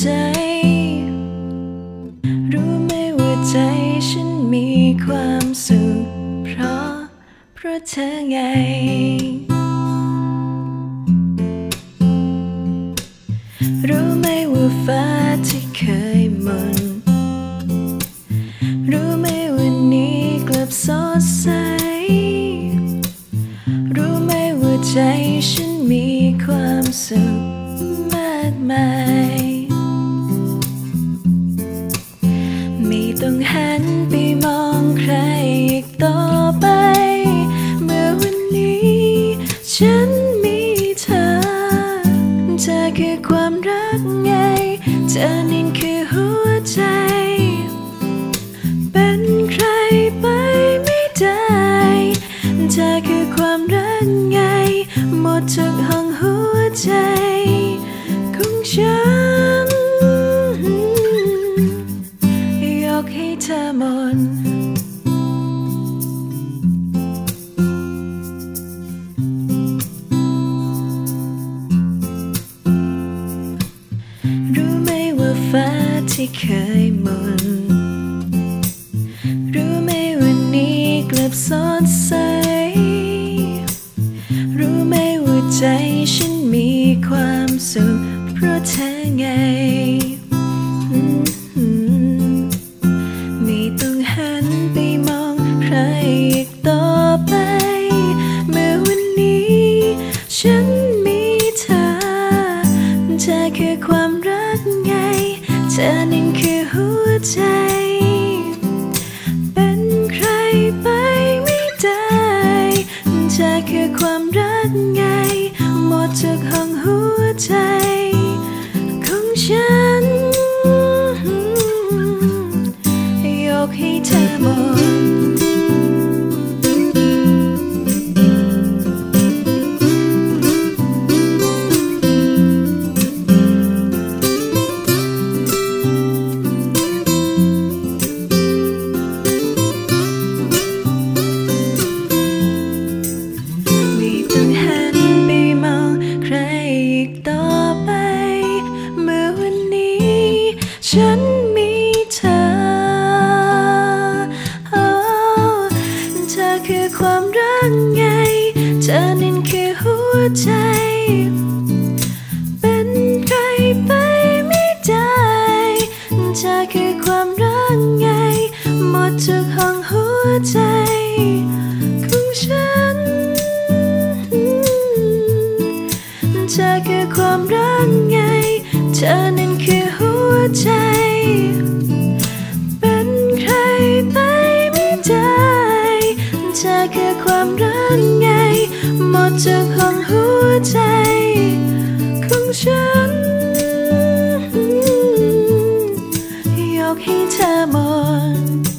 ใจ รู้ไหมว่าใจฉันมีความสุข เพราะ เพราะเธอไง รู้ไหมว่าฟ้าที่เคยมน รู้ไหมวันนี้กลับสดใส รู้ไหมว่าใจฉันมีความสุขมากมาย หันไปมองใครอีกต่อไป เมื่อวันนี้ ฉันมีเธอ เธอคือความรักไง เธอนั่นคือหัวใจ เป็นใครไปไม่ได้ เธอคือความรักไง หมดทุกห้องหัวใจ เคยมนรู้ไหมวันนี้กลับสดใส รู้ไหมว่าใจฉันมีความสุขเพราะเธอไงมไม่ต้องหันไปมองใครอีกต่อไป เมื่อวันนี้ ฉันมีเธอเธอคือความรักไง อนั่นคือหัวใจ เป็นใครไปไม่ได้เธอคือความรักไง หมดทุกห้องหัวใจของฉัน ยกให้เธอหมด ฉันมีเธอ เธอคือความรักไง เธอนั่นคือหัวใจ เป็นใครไปไม่ได้ เธอคือความรักไง หมดทุกห้องหัวใจของฉัน เธอคือความรักไง เธอ จากห้องหัวใจของฉัน ยกให้เธอหมด